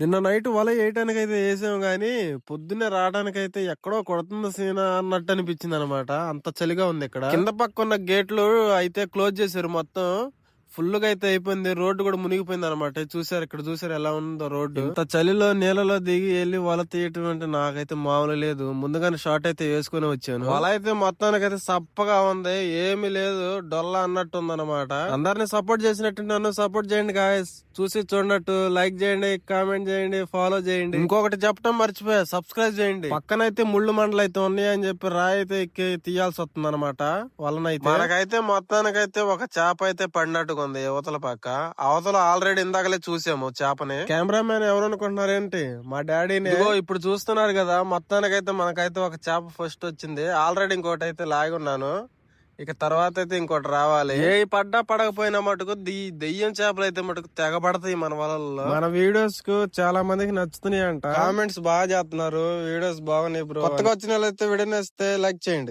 నిన్న నైట్ వల వేయటానికి అయితే వేసాం కానీ పొద్దున్నే రావడానికి అయితే ఎక్కడో కొడుతుంది సీన అన్నట్టు అనిపించింది అనమాట అంత చలిగా ఉంది ఇక్కడ. కింద పక్క ఉన్న గేట్లు అయితే క్లోజ్ చేశారు మొత్తం. ఫుల్గా అయితే అయిపోయింది. రోడ్డు కూడా మునిగిపోయింది అనమాట చూసారు ఇక్కడ చూసారు ఎలా ఉందో రోడ్డు. ఇంత చలిలో నీళ్ళలో దిగి వెళ్ళి వల తీయటం అంటే నాకైతే మామూలు లేదు. ముందుగానే షార్ట్ అయితే వేసుకుని వచ్చాను. వల అయితే మొత్తానికైతే సప్పగా ఉంది. ఏమీ లేదు. డొల్లా అన్నట్టు ఉందన్నమాట. అందరిని సపోర్ట్ చేసినట్టు నన్ను సపోర్ట్ చేయండి గాయస్ చూసి చూడనట్టు లైక్ చేయండి కామెంట్ చేయండి ఫాలో చేయండి. ఇంకొకటి చెప్పడం మర్చిపోయా. సబ్స్క్రైబ్ చేయండి. పక్కనైతే ముళ్ళు మండలు అయితే ఉన్నాయి అని చెప్పి రాయి అయితే ఎక్కి తీయాల్సి వస్తుంది అనమాట వలనైతే మనకైతే మొత్తానికైతే ఒక చేప అయితే పడినట్టుగా ఉంది యువతల పక్క. అవతల ఆల్రెడీ ఇందాకలే చూసాము చేపని. కెమెరామెన్ ఎవరు అనుకుంటున్నారేంటి మా డాడీని. ఇప్పుడు చూస్తున్నారు కదా మొత్తానికైతే మనకైతే ఒక చేప ఫస్ట్ వచ్చింది. ఆల్రెడీ ఇంకోటి అయితే లాగి ఉన్నాను. ఇక తర్వాత అయితే ఇంకోటి రావాలి. ఏ పడ్డా పడకపోయినా మటుకు ది- దెయ్యం చేపలు అయితే మటుకు తెగబడతాయి మన వలలో మన వీడియోస్కు చాలా మందికి నచ్చుతున్నాయి అంట కామెంట్స్ బాగా చేస్తున్నారు. వీడియోస్ బాగున్నాయి బ్రో కొత్తగా వచ్చిన వాళ్ళైతే వీడియో నేస్తే లైక్ చేయండి.